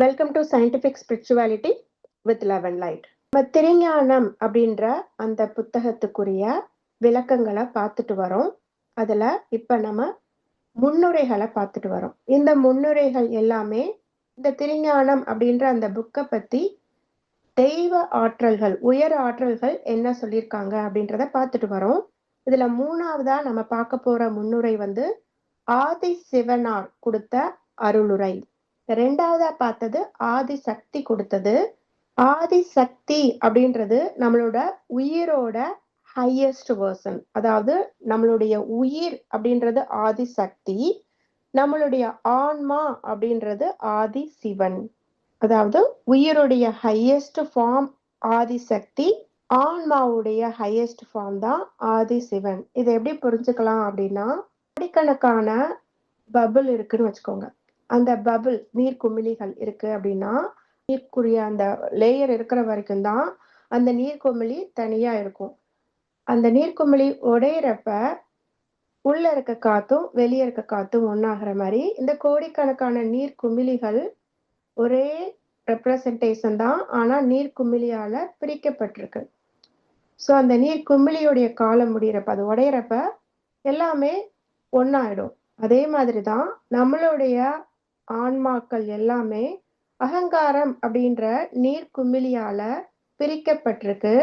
Welcome to scientific spirituality with eleven light நம்ம திருஞானம் அப்படின்ற அந்த புத்தகத்துக்குரிய விளக்கங்களை பார்த்துட்டு வரோம். அதில் இப்போ நம்ம முன்னுரைகளை பார்த்துட்டு வரோம். இந்த முன்னுரைகள் எல்லாமே இந்த திருஞானம் அப்படின்ற அந்த புக்கை பற்றி தெய்வ ஆற்றல்கள் உயர் ஆற்றல்கள் என்ன சொல்லியிருக்காங்க அப்படின்றத பார்த்துட்டு வரோம். இதில் மூணாவதாக நம்ம பார்க்க போகிற முன்னுரை வந்து ஆதி சிவனார் கொடுத்த அருளுரை. ரெண்டாவதா பார்த்தது ஆதி சக்தி கொடுத்தது. ஆதி சக்தி அப்படின்றது நம்மளோட உயிரோட ஹையஸ்ட் வேர்சன் அதாவது நம்மளுடைய உயிர் அப்படின்றது ஆதி சக்தி. நம்மளுடைய ஆன்மா அப்படின்றது ஆதி சிவன். அதாவது உயிருடைய ஹையஸ்ட் ஃபார்ம் ஆதி சக்தி ஆன்மாவுடைய ஹையஸ்ட் ஃபார்ம் தான் ஆதி சிவன். இதை எப்படி புரிஞ்சுக்கலாம் அப்படின்னா கோடிக்கணக்கான பபிள் இருக்குன்னு வச்சுக்கோங்க. அந்த பபிள் நீர் குமிழிகள் இருக்கு அப்படின்னா நீர்க்குரிய அந்த லேயர் இருக்கிற வரைக்கும் தான் அந்த நீர்க்குமிழி தனியா இருக்கும். அந்த நீர்க்குமிழி உடையிறப்ப உள்ள இருக்க காத்தும் வெளியே இருக்க காத்தும் ஒன்றாகிற மாதிரி இந்த கோடிக்கணக்கான நீர் குமிழிகள் ஒரே ரெப்ரசன்டேஷன் தான். ஆனால் நீர் குமிழியால பிரிக்கப்பட்டிருக்கு. ஸோ அந்த நீர் குமிழியுடைய காலம் முடிகிறப்ப அது உடையிறப்ப எல்லாமே ஒன்றாயிடும் அதே மாதிரி தான் நம்மளுடைய ஆன்மாக்கள் எல்லாமே அகங்காரம் அப்படின்ற நீர் குமிழியால பிரிக்கப்பட்டிருக்கு.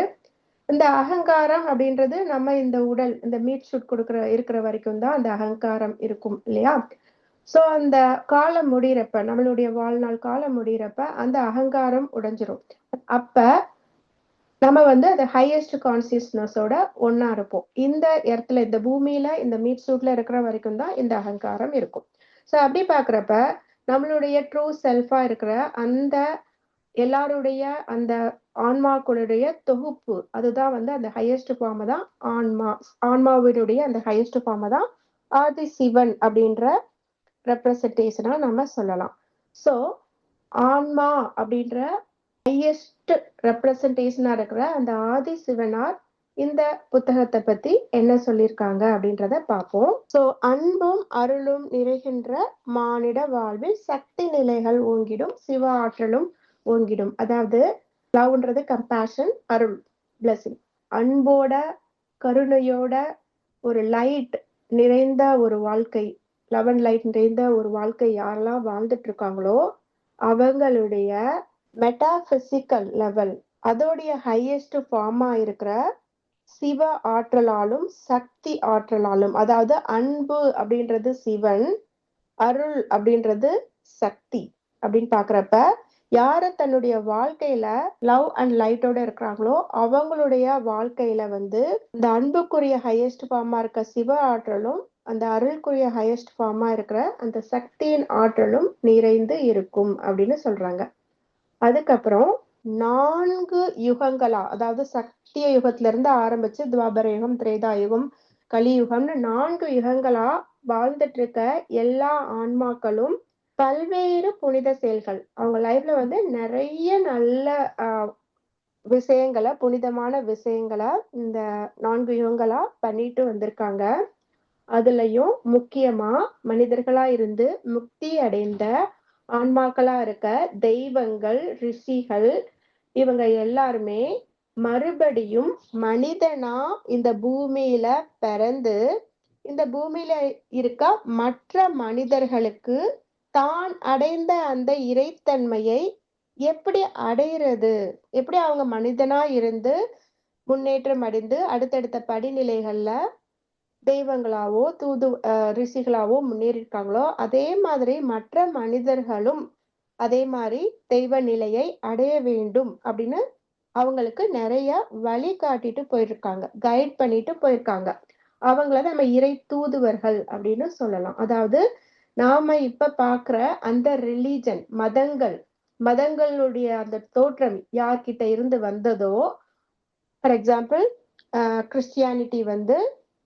இந்த அகங்காரம் அப்படின்றது நம்ம இந்த உடல் இந்த மீட் ஷூட் கொடுக்குற இருக்கிற வரைக்கும் தான் அந்த அகங்காரம் இருக்கும் இல்லையா? சோ அந்த காலம் முடிகிறப்ப நம்மளுடைய வாழ்நாள் காலம் முடிகிறப்ப அந்த அகங்காரம் உடைஞ்சிரும். அப்ப நம்ம வந்து அந்த ஹையஸ்ட் கான்சியஸ்னஸோட ஒன்னா இருப்போம். இந்த இடத்துல இந்த பூமியில இந்த மீட் சூட்ல இருக்கிற வரைக்கும் தான் இந்த அகங்காரம் இருக்கும். ஸோ அப்படி பாக்குறப்ப நம்மளுடைய ட்ரூ செல்ஃபா இருக்கிற அந்த எல்லாருடைய அந்த ஆன்மாக்களுடைய தொகுப்பு அதுதான் வந்து அந்த ஹையஸ்ட் ஃபார்ம் தான் ஆன்மா ஆன்மாவினுடைய அந்த ஹையஸ்ட் ஃபார்ம் தான் ஆதி சிவன் அப்படின்ற ரெப்ரசன்டேஷனா நம்ம சொல்லலாம். ஸோ ஆன்மா அப்படின்ற ஹையஸ்ட் ரெப்ரசன்டேஷனா இருக்கிற அந்த ஆதி சிவனார் இந்த புத்தகத்தை பத்தி என்ன சொல்லியிருக்காங்க அப்படின்றத பார்ப்போம். ஸோ அன்பும் அருளும் நிறைகின்ற மானிட வாழ்வில் சக்தி நிலைகள் ஓங்கிடும் சிவ ஆற்றலும் ஓங்கிடும். அதாவது லவ்ன்றது கம்பேஷன் அருள் பிளஸிங் அன்போட கருணையோட ஒரு லைட் நிறைந்த ஒரு வாழ்க்கை லெவன் லைட் நிறைந்த ஒரு வாழ்க்கை யாரெல்லாம் வாழ்ந்துட்டு இருக்காங்களோ அவங்களுடைய மெட்டாபிசிக்கல் லெவல் அதோடைய ஹையஸ்ட் ஃபார்மா இருக்கிற சிவ ஆற்றலாலும் சக்தி ஆற்றலாலும் அதாவது அன்பு அப்படின்றது சிவன் அருள் அப்படின்றது சக்தி அப்படின்னு பாக்குறப்ப யாரு தன்னுடைய வாழ்க்கையில லவ் அண்ட் லைட்டோட இருக்கிறாங்களோ அவங்களுடைய வாழ்க்கையில வந்து இந்த அன்புக்குரிய ஹையஸ்ட் ஃபார்மா இருக்க சிவ ஆற்றலும் அந்த அருள்குரிய ஹையஸ்ட் ஃபார்மா இருக்கிற அந்த சக்தியின் ஆற்றலும் நிறைந்து இருக்கும் அப்படின்னு சொல்றாங்க. அதுக்கப்புறம் நான்கு யுகங்களா? அதாவது சக்திய யுகத்துல இருந்து ஆரம்பிச்சு துவாபர யுகம் திரேதா யுகம் கலியுகம்னு நான்கு யுகங்களா வாழ்ந்துட்டு இருக்க எல்லா ஆன்மாக்களும் பல்வேறு புனித செயல்கள். அவங்க லைஃப்ல வந்து நிறைய நல்ல விஷயங்களை புனிதமான விஷயங்களை இந்த நான்கு யுகங்களா பண்ணிட்டு வந்திருக்காங்க. அதுலயும் முக்கியமா மனிதர்களா இருந்து முக்தி அடைந்த ஆன்மாக்களா இருக்க தெய்வங்கள் ரிஷிகள் இவங்க எல்லாருமே மறுபடியும் மனிதனா இந்த பூமியில பிறந்து இந்த பூமியில இருக்க மற்ற மனிதர்களுக்கு தான் அடைந்த அந்த இறைத்தன்மையை எப்படி அடையிறது? எப்படி அவங்க மனிதனா இருந்து முன்னேற்றம் அடைந்து அடுத்தடுத்த படிநிலைகள்ல தெய்வங்களாவோ தூது ரிஷிகளாவோ முன்னேறியிருக்காங்களோ அதே மாதிரி மற்ற மனிதர்களும் அதே மாதிரி தெய்வ நிலையை அடைய வேண்டும் அப்படின்னு அவங்களுக்கு நிறைய வழி காட்டிட்டு போயிருக்காங்க. கைட் பண்ணிட்டு போயிருக்காங்க. அவங்கள நம்ம இறை தூதுவர்கள் அப்படின்னு சொல்லலாம். அதாவது நாம இப்ப பாக்குற அந்த ரிலீஜன் மதங்கள் மதங்களுடைய அந்த தோற்றம் யார்கிட்ட இருந்து வந்ததோ ஃபார் எக்ஸாம்பிள் கிறிஸ்டியானிட்டி வந்து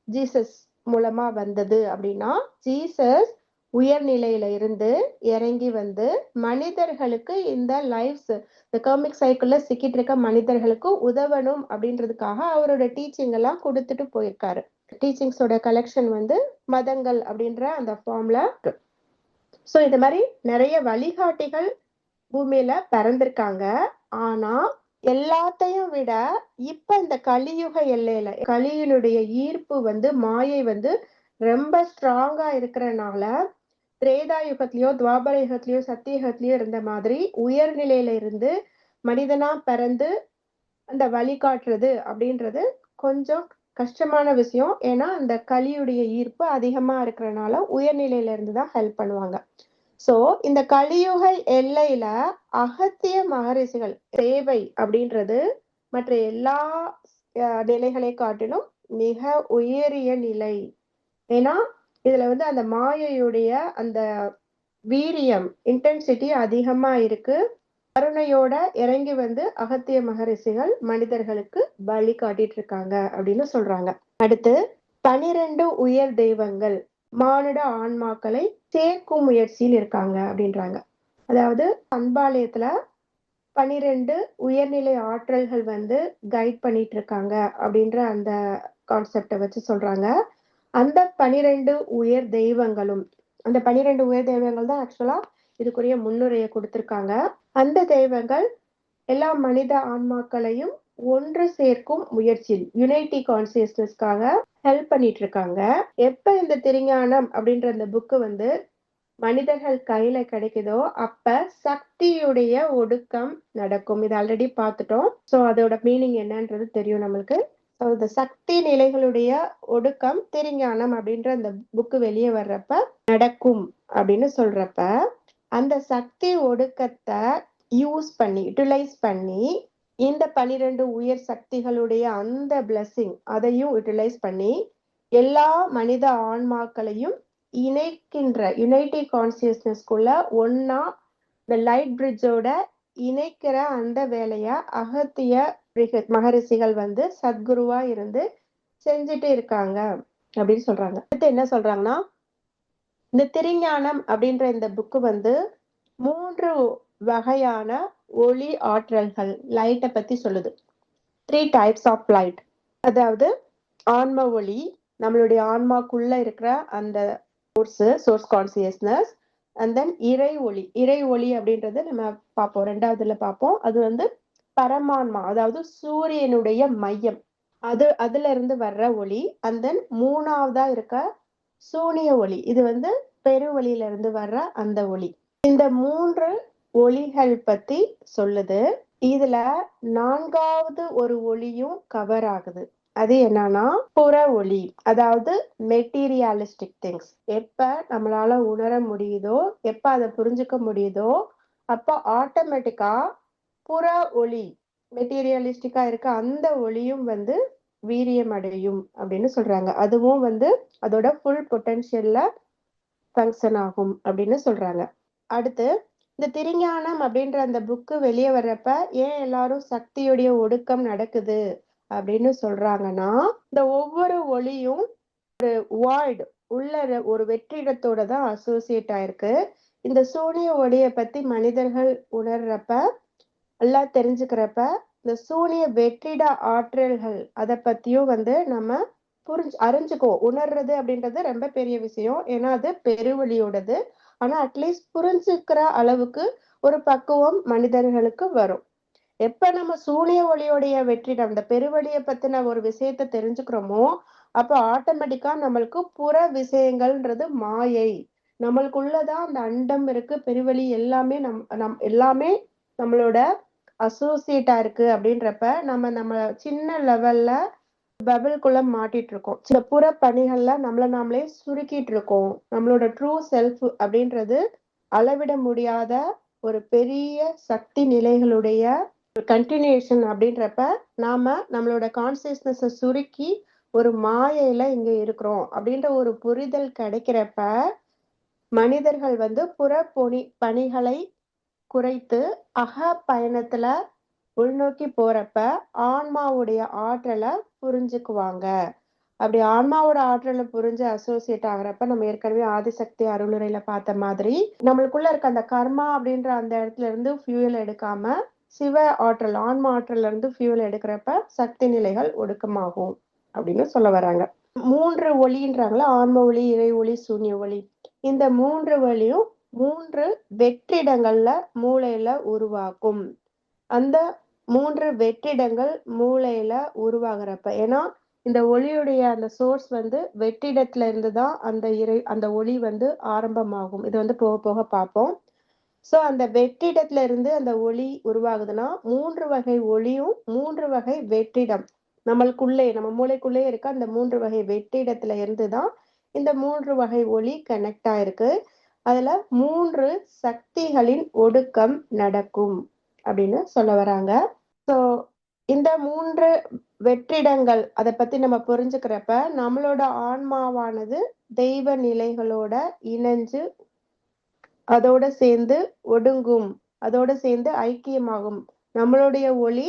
ஜீசஸ் மூலமா வந்தது அப்படின்னா ஜீசஸ் உயர்நிலையில இருந்து இறங்கி வந்து மனிதர்களுக்கு இந்த லைஃப்ஸ் இந்த கர்மிக் சைக்கிள்ல சிக்கிட்டு இருக்க மனிதர்களுக்கு உதவணும் அப்படின்றதுக்காக அவரோட டீச்சிங் எல்லாம் கொடுத்துட்டு போயிருக்காரு. டீச்சிங்ஸோட கலெக்ஷன் வந்து மதங்கள் அப்படின்ற அந்த ஃபார்ம்ல ஸோ இது மாதிரி நிறைய வழிகாட்டிகள் பூமியில பிறந்திருக்காங்க. ஆனா எல்லாத்தையும் விட இப்ப இந்த கலியுக எல்லையில கலியினுடைய ஈர்ப்பு வந்து மாயை வந்து ரொம்ப ஸ்ட்ராங்கா இருக்கிறனால திரேதா யுகத்திலயோ துவாபர யுகத்திலயோ சத்தியுகத்திலயோ இருந்த மாதிரி உயர்நிலையில இருந்து மனிதனா பிறந்து அந்த வழிகாட்டுறது அப்படின்றது கொஞ்சம் கஷ்டமான விஷயம். ஏன்னா அந்த கலியுடைய ஈர்ப்பு அதிகமா இருக்கிறனால உயர்நிலையில இருந்து தான் ஹெல்ப் பண்ணுவாங்க. சோ இந்த கலியுக எல்லையில அகத்திய மகரிஷிகள் சேவை அப்படின்றது மற்ற எல்லா அஹ், நிலைகளை காட்டிலும் மிக உயரிய நிலை. ஏன்னா இதுல வந்து அந்த மாயையுடைய அந்த வீரியம் இன்டென்சிட்டி அதிகமா இருக்கு. கருணையோட இறங்கி வந்து அகத்திய மகரிஷிகள் மனிதர்களுக்கு பலி காட்டிட்டு இருக்காங்க அப்படின்னு சொல்றாங்க. அடுத்து பனிரெண்டு உயர் தெய்வங்கள் மானுட ஆன்மாக்களை சேர்க்கும் முயற்சியில் இருக்காங்க அப்படின்றாங்க. அதாவது அன்பாலயத்துல பனிரெண்டு உயர்நிலை ஆற்றல்கள் வந்து கைட் பண்ணிட்டு இருக்காங்க அப்படின்ற அந்த கான்செப்டை வச்சு சொல்றாங்க. அந்த பனிரெண்டு உயர் தெய்வங்களும் அந்த பனிரெண்டு உயர் தெய்வங்கள் தான் ஆக்சுவலா இதுக்குரிய முன்னுரையை கொடுத்திருக்காங்க. அந்த தெய்வங்கள் எல்லா மனித ஆன்மாக்களையும் ஒன்று சேர்க்கும் முயற்சியில் யுனைட்டி கான்சியஸ்னஸ்க்காக ஹெல்ப் பண்ணிட்டு இருக்காங்க எப்ப இந்த திருஞானம் அப்படின்ற அந்த புக்கு வந்து மனிதர்கள் கையில கிடைக்குதோ அப்ப சக்தியுடைய ஒடுக்கம் நடக்கும். இது ஆல்ரெடி பார்த்துட்டோம். ஸோ அதோட மீனிங் என்னன்றது தெரியும் நம்மளுக்கு. இந்த சக்தி நிலைகளுடைய ஒடுக்கம் திருஞானம் அப்படின்ற அந்த புக்கு வெளியே வர்றப்ப நடக்கும் அப்படின்னு சொல்றப்ப அந்த சக்தி ஒடுக்கத்தை யூஸ் பண்ணி யூட்டிலைஸ் பண்ணி இந்த பனிரெண்டு உயர் சக்திகளுடைய அந்த பிளஸ்ஸிங் அதையும் யூட்டிலைஸ் பண்ணி எல்லா மனித ஆன்மாக்களையும் இணைக்கின்ற யுனைட்டி கான்சியஸ்னஸ்குள்ள ஒன்னா இந்த லைட் பிரிட்ஜோட இணைக்கிற அந்த வேலையா அகத்திய மகரிஷிகள் வந்து சத்குருவா இருந்து செஞ்சுட்டு இருக்காங்க அப்படின்னு சொல்றாங்க. அடுத்து என்ன சொல்றாங்கன்னா இந்த திருஞானம் அப்படின்ற இந்த புக்கு வந்து மூன்று வகையான ஒளி ஆற்றல்கள் லைட்டை பத்தி சொல்லுது. த்ரீ டைப்ஸ் ஆஃப் லைட் அதாவது ஆன்ம ஒளி நம்மளுடைய ஆன்மாக்குள்ள இருக்கிற அந்த source source consciousness and then இறை ஒளி இறை ஒளி அப்படின்றது நம்ம பார்ப்போம். ரெண்டாவதுல பார்ப்போம். அது வந்து பரமான்மா அதாவது சூரியனுடைய மையம். அது அதுல இருந்து வர்ற ஒளி. அண்ட் தென் மூணாவதா இருக்க சூனிய ஒளி. இது வந்து பெருவொளியில இருந்து வர்ற அந்த ஒளி. இந்த மூன்று ஒளிகள் பத்தி சொல்லுது. இதுல நான்காவது ஒரு ஒளியும் கவர் ஆகுது. அது என்னன்னா புற ஒளி அதாவது மெட்டீரியாலிஸ்டிக் திங்ஸ் எப்ப நம்மளால உணர முடியுதோ எப்ப அதை புரிஞ்சுக்க முடியுதோ அப்ப ஆட்டோமேட்டிக்கா புற ஒளி மெட்டீரியலிஸ்டிக்கா இருக்க அந்த ஒளியும் வந்து வீரியம் அடையும் அப்படின்னு சொல்றாங்க. அதுவும் வந்து அதோட ஃபுல் பொட்டன்ஷியல்ல ஃபங்க்ஷன் ஆகும் அப்படின்னு சொல்றாங்க. அடுத்து இந்த திருஞானம் அப்படின்ற அந்த புக்கு வெளியே வர்றப்ப ஏன் எல்லாரும் சக்தியுடைய ஒடுக்கம் நடக்குது? அப்படின்னு சொல்றாங்கன்னா இந்த ஒவ்வொரு ஒளியும் ஒரு வாய்டு உள்ள ஒரு வெற்றிடத்தோட தான் அசோசியேட் ஆயிருக்கு. இந்த சூனிய ஒளியை பத்தி மனிதர்கள் உணர்றப்ப எல்லாம் தெரிஞ்சுக்கிறப்ப இந்த சூனிய வெற்றிட ஆற்றல்கள் அதை பத்தியும் வந்து நம்ம புரிஞ்சு அறிஞ்சுக்குவோம். உணர்றது அப்படின்றது ரொம்ப பெரிய விஷயம். ஏன்னா அது பெருவழியோடது ஆனா அட்லீஸ்ட் புரிஞ்சுக்கிற அளவுக்கு ஒரு பக்குவம் மனிதர்களுக்கு வரும். எப்ப நம்ம சூனிய ஒளியோடைய வெற்றிடம் இந்த பெருவழியை பத்தின ஒரு விஷயத்த தெரிஞ்சுக்கிறோமோ அப்ப ஆட்டோமேட்டிக்கா நம்மளுக்கு புற விஷயங்கள்ன்றது மாயை. நம்மளுக்குள்ளதான் அந்த அண்டம் இருக்கு பெருவழி எல்லாமே நம் நம் எல்லாமே நம்மளோட அசோசியேட்டா இருக்கு அப்படின்றப்ப நம்ம நம்ம சின்ன லெவல்ல பபிள்குள்ள மாட்டிட்டு இருக்கோம் சில புற பணிகள்ல நம்மள நாமளே சுருக்கிட்டு இருக்கோம் நம்மளோட ட்ரூ செல்ஃப் அப்படின்றது அளவிட முடியாத ஒரு பெரிய சக்தி நிலைகளுடைய கண்டினியூஷன் அப்படின்றப்ப நாம நம்மளோட கான்சியஸ்னஸை சுருக்கி ஒரு மாயையில இங்க இருக்கிறோம் அப்படின்ற ஒரு புரிதல் கிடைக்கிறப்ப மனிதர்கள் வந்து புற பொனி பணிகளை குறைத்து அக பயணத்துல உள்நோக்கி போறப்ப ஆன்மாவுடைய ஆற்றலை புரிஞ்சுக்குவாங்க. அப்படி ஆன்மாவோட ஆற்றலை புரிஞ்சு அசோசியேட் ஆகுறப்ப நம்ம ஏற்கனவே ஆதிசக்தி அருளுரையில பார்த்த மாதிரி நம்மளுக்குள்ள இருக்க அந்த கர்மா அப்படின்ற அந்த இடத்துல இருந்து ஃபியூயல் எடுக்காம சிவ ஆற்றல் ஆன்மா ஆற்றல்ல இருந்து ஃபியூல் எடுக்கிறப்ப சக்தி நிலைகள் ஒடுக்கமாகும் அப்படின்னு சொல்ல வராங்க மூன்று ஒளின்றாங்களா ஆன்ம ஒளி இறை ஒளி சூன்ய ஒளி. இந்த மூன்று வழியும் மூன்று வெற்றிடங்கள்ல மூளையில உருவாக்கும். அந்த மூன்று வெற்றிடங்கள் மூளையில உருவாகிறப்ப ஏன்னா இந்த ஒளியுடைய அந்த சோர்ஸ் வந்து வெற்றிடத்துல இருந்து தான் அந்த இறை அந்த ஒளி வந்து ஆரம்பமாகும். இது வந்து போக போக பார்ப்போம். சோ அந்த வெற்றிடத்துல இருந்து அந்த ஒளி உருவாகுதுன்னா மூன்று வகை ஒளியும் மூன்று வகை வெற்றிடம். நம்மளுக்குள்ளே நம்ம மூளைக்குள்ளே இருக்க அந்த மூன்று வகை வெற்றிடத்துல இருந்து தான் இந்த மூன்று வகை ஒளி கனெக்ட் ஆயிருக்கு. அதுல மூன்று சக்திகளின் ஒடுக்கம் நடக்கும் அப்படின்னு சொல்ல வராங்க. ஸோ இந்த மூன்று வெற்றிடங்கள் அதை பத்தி நம்ம புரிஞ்சுக்கிறப்ப நம்மளோட ஆன்மாவானது தெய்வ நிலைகளோட இணைஞ்சு அதோட சேர்ந்து ஒடுங்கும் அதோட சேர்ந்து ஐக்கியமாகும். நம்மளுடைய ஒளி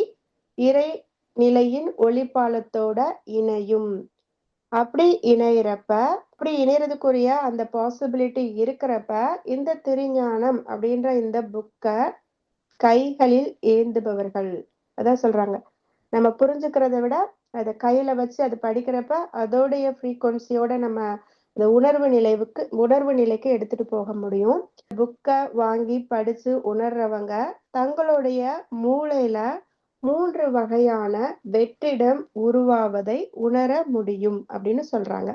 இறை நிலையின் ஒளிப்பாலத்தோட இணையும். அப்படி இணையிறப்ப அப்படி இணையறதுக்குரிய அந்த பாசிபிலிட்டி இருக்கிறப்ப இந்த திருஞானம் அப்படின்ற இந்த புக்கை கைகளில் ஏந்துபவர்கள். அதான் சொல்றாங்க. நம்ம புரிஞ்சுக்கிறத விட அதை கையில வச்சு அது படிக்கிறப்ப அதோடைய ஃப்ரீக்குவன்சியோட நம்ம இந்த உணர்வு நிலைவுக்கு உணர்வு நிலைக்கு எடுத்துட்டு போக முடியும். புக்கை வாங்கி படிச்சு உணர்றவங்க தங்களுடைய மூளையில மூன்று வகையான வெற்றிடம் உருவாவதை உணர முடியும் அப்படின்னு சொல்றாங்க.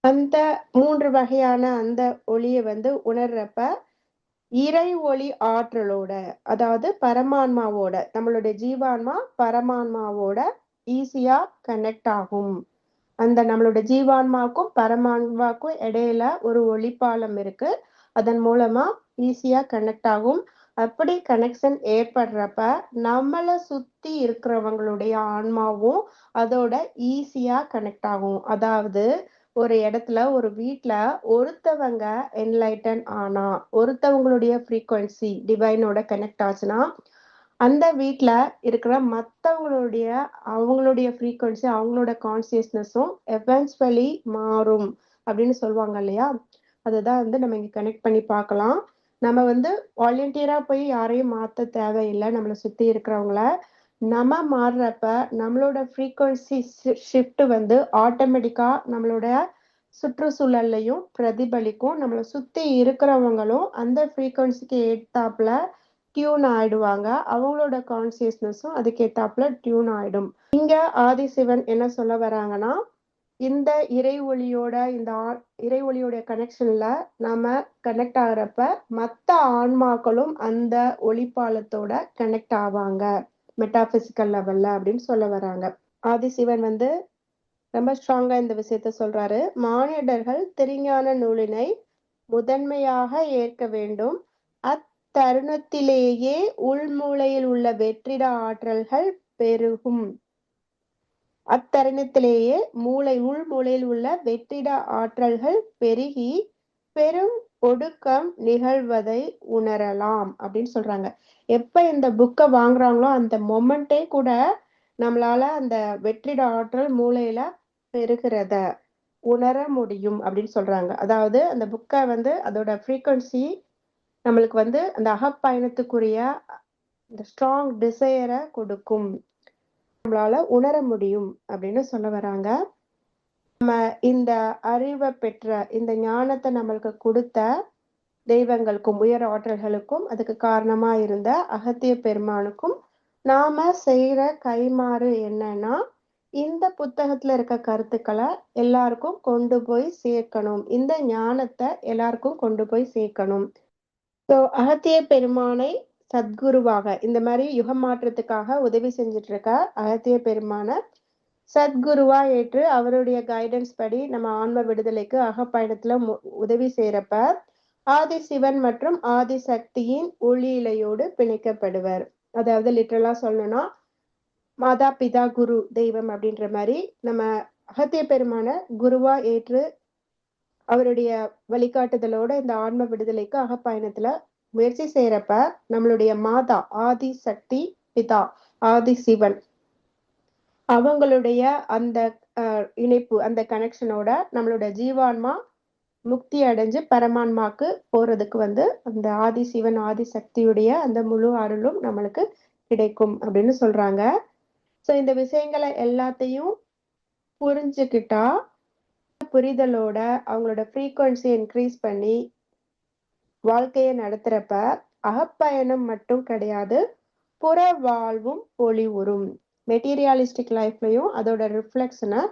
அந்த மூன்று வகையான அந்த ஒளியை வந்து உணர்றப்ப இறை ஒளி ஆற்றலோட அதாவது பரமான்மாவோட நம்மளுடைய ஜீவான்மா பரமான்மாவோட ஈஸியா கனெக்ட் ஆகும். அந்த நம்மளோட ஜீவான்மாவுக்கும் பரமான்மாவுக்கும் இடையில ஒரு ஒளிப்பாலம் இருக்கு. அதன் மூலமா ஈஸியா கனெக்ட் ஆகும். அப்படி கனெக்ஷன் ஏற்படுறப்ப நம்மளை சுத்தி இருக்கிறவங்களுடைய ஆன்மாவும் அதோட ஈஸியா கனெக்ட் ஆகும். அதாவது ஒரு இடத்துல ஒரு வீட்டில் ஒருத்தவங்க என்லைட்டன் ஆனா ஒருத்தவங்களுடைய ஃப்ரீக்குவன்சி டிவைனோட கனெக்ட் ஆச்சுன்னா அந்த வீட்டில் இருக்கிற மற்றவங்களுடைய அவங்களுடைய ஃப்ரீக்வன்சி அவங்களோட கான்சியஸ்னஸும் எவென்ஸ்வலி மாறும் அப்படின்னு சொல்லுவாங்க இல்லையா? அதுதான் வந்து நம்ம இங்கே கனெக்ட் பண்ணி பார்க்கலாம். நம்ம வந்து வாலண்டியராக போய் யாரையும் மாற்ற தேவையில்லை. நம்மளை சுற்றி இருக்கிறவங்கள நம்ம மாறுறப்ப நம்மளோட ஃப்ரீக்வன்சி ஷிஃப்ட் வந்து ஆட்டோமேட்டிக்காக நம்மளோட சுற்றுச்சூழல்லையும் பிரதிபலிக்கும். நம்மளை சுற்றி இருக்கிறவங்களும் அந்த ஃப்ரீக்வன்சிக்கு ஏற்றாப்புல டியூன் ஆயிடுவாங்க. அவங்களோட கான்சியஸ்னஸும் அதுக்கேத்தாப்புல டியூன் ஆயிடும். இங்க ஆதிசிவன் என்ன சொல்ல வராங்கன்னா இந்த இறை ஒளியோட இந்த இறை ஒளியோட கனெக்ஷன்ல நாம கனெக்ட் ஆகுறப்ப மத்த ஆன்மாக்களும் அந்த ஒளிப்பாலத்தோட கனெக்ட் ஆவாங்க. மெட்டாபிசிக்கல் லெவல்ல அப்படின்னு சொல்ல வராங்க. ஆதிசிவன் வந்து ரொம்ப ஸ்ட்ராங்கா இந்த விஷயத்த சொல்றாரு. மானிடர்கள் திருஞான நூலினை முதன்மையாக ஏற்க வேண்டும். தருணத்திலேயே உள்மூலையில் உள்ள வெற்றிட ஆற்றல்கள் பெருகும். அத்தருணத்திலேயே மூளை உள்மூளையில் உள்ள வெற்றிட ஆற்றல்கள் பெருகி பெரும் ஒடுக்கம் நிகழ்வதை உணரலாம் அப்படின்னு சொல்றாங்க. எப்ப இந்த புக்கை வாங்குறாங்களோ அந்த மொமெண்டே கூட நம்மளால அந்த வெற்றிட ஆற்றல் மூளையில பெருகிறத உணர முடியும் அப்படின்னு சொல்றாங்க. அதாவது அந்த புக்கை வந்து அதோட ஃப்ரீக்குவன்சி நம்மளுக்கு வந்து அந்த அகப்பயணத்துக்குரிய இந்த ஸ்ட்ராங் டிசையரை கொடுக்கும். நம்மளால உணர முடியும் அப்படின்னு சொல்ல வராங்க. நம்ம இந்த அறிவை பெற்ற இந்த ஞானத்தை நம்மளுக்கு கொடுத்த தெய்வங்களுக்கும் உயர் ஆற்றல்களுக்கும் அதுக்கு காரணமா இருந்த அகத்திய பெருமானுக்கும் நாம செய்யற கைமாறு என்னன்னா இந்த புத்தகத்துல இருக்க கருத்துக்களை எல்லாருக்கும் கொண்டு போய் சேர்க்கணும். இந்த ஞானத்தை எல்லாருக்கும் கொண்டு போய் சேர்க்கணும். ஸோ அகத்திய பெருமானை சத்குருவாக இந்த மாதிரி யுகம் மாற்றத்துக்காக உதவி செஞ்சுட்டு இருக்க அகத்திய பெருமான சத்குருவா ஏற்று அவருடைய கைடன்ஸ் படி நம்ம ஆன்ம விடுதலைக்கு அகப்பயணத்துல உதவி செய்யறப்ப ஆதி சிவன் மற்றும் ஆதி சக்தியின் ஒளியிலையோடு பிணைக்கப்படுவர். அதாவது லிட்டரலா சொல்லணும்னா மாதா பிதா குரு தெய்வம் அப்படின்ற மாதிரி நம்ம அகத்திய பெருமான குருவா ஏற்று அவருடைய வழிகாட்டுதலோட இந்த ஆன்ம விடுதலைக்கு அகப்பயணத்துல முயற்சி செய்யறப்ப நம்மளுடைய மாதா ஆதி சக்தி பிதா ஆதி சிவன் அவங்களுடைய அந்த இணைப்பு அந்த கனெக்ஷனோட நம்மளோட ஜீவான்மா முக்தி அடைஞ்சு பரமான்மாக்கு போறதுக்கு வந்து அந்த ஆதி சிவன் ஆதி சக்தியுடைய அந்த முழு அருளும் நம்மளுக்கு கிடைக்கும் அப்படின்னு சொல்றாங்க. ஸோ இந்த விஷயங்களை எல்லாத்தையும் புரிஞ்சுக்கிட்டா புரிதலோட அவங்களோட ஃப்ரீக்குவன்சி இன்க்ரீஸ் பண்ணி வாழ்க்கையை நடத்துறப்ப அகப்பயணம் மட்டும் கிடையாது புற வாழ்வும் பொலிவுறும் மெட்டீரியாலிஸ்டிக் லைஃப்லையும் அதோட ரிஃப்ளெக்ஷனை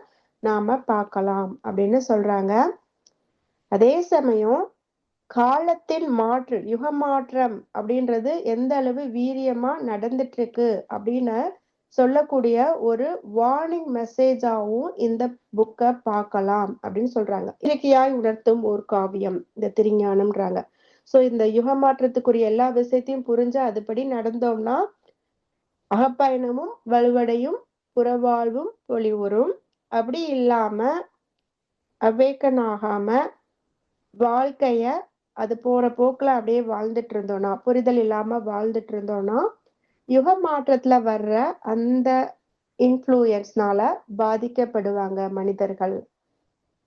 நாம பார்க்கலாம் அப்படின்னு சொல்றாங்க. அதே சமயம் காலத்தின் மாற்று யுக மாற்றம் அப்படின்றது எந்த அளவு வீரியமா நடந்துட்டு இருக்கு அப்படின்னு சொல்லக்கூடிய ஒரு வார்னிங் மெசேஜாவும் இந்த புக்கை பார்க்கலாம் அப்படின்னு சொல்றாங்க. இலக்கியாய் உணர்த்தும் ஒரு காவியம் இந்த திருஞானம்ன்றாங்க. சோ இந்த யுக மாற்றத்துக்குரிய எல்லா விஷயத்தையும் புரிஞ்சு அதுபடி நடந்தோம்னா அகப்பயணமும் வலுவடையும் புறவாழ்வும் பொலிவுறும். அப்படி இல்லாம அவேக்கன் ஆகாம வாழ்க்கைய அது போற போக்குல அப்படியே வாழ்ந்துட்டு இருந்தோம்னா புரிதல் இல்லாம வாழ்ந்துட்டு இருந்தோம்னா யுக மாற்றத்துல வர்ற அந்த இன்ஃப்ளூயன்ஸ்னால பாதிக்கப்படுவாங்க மனிதர்கள்.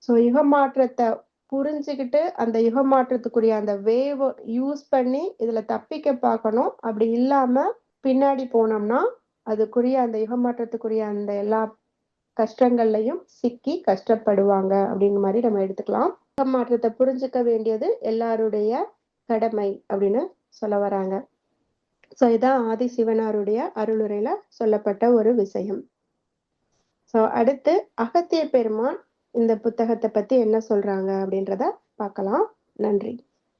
ஸோ யுக மாற்றத்தை புரிஞ்சுக்கிட்டு அந்த யுக மாற்றத்துக்குரிய அந்த வேவ் யூஸ் பண்ணி இதுல தப்பிக்க பார்க்கணும். அப்படி இல்லாம பின்னாடி போனோம்னா அதுக்குரிய அந்த யுக மாற்றத்துக்குரிய அந்த எல்லா கஷ்டங்கள்லையும் சிக்கி கஷ்டப்படுவாங்க. அப்படிங்கிற மாதிரி நம்ம எடுத்துக்கலாம். யுக மாற்றத்தை புரிஞ்சுக்க வேண்டியது எல்லாருடைய கடமை அப்படின்னு சொல்ல வராங்க. ஸோ இதான் ஆதி சிவனாருடைய அருளுரையில சொல்லப்பட்ட ஒரு விஷயம். ஸோ அடுத்து அகத்திய பெருமான் இந்த புத்தகத்தை பத்தி என்ன சொல்றாங்க அப்படின்றத பார்க்கலாம். நன்றி.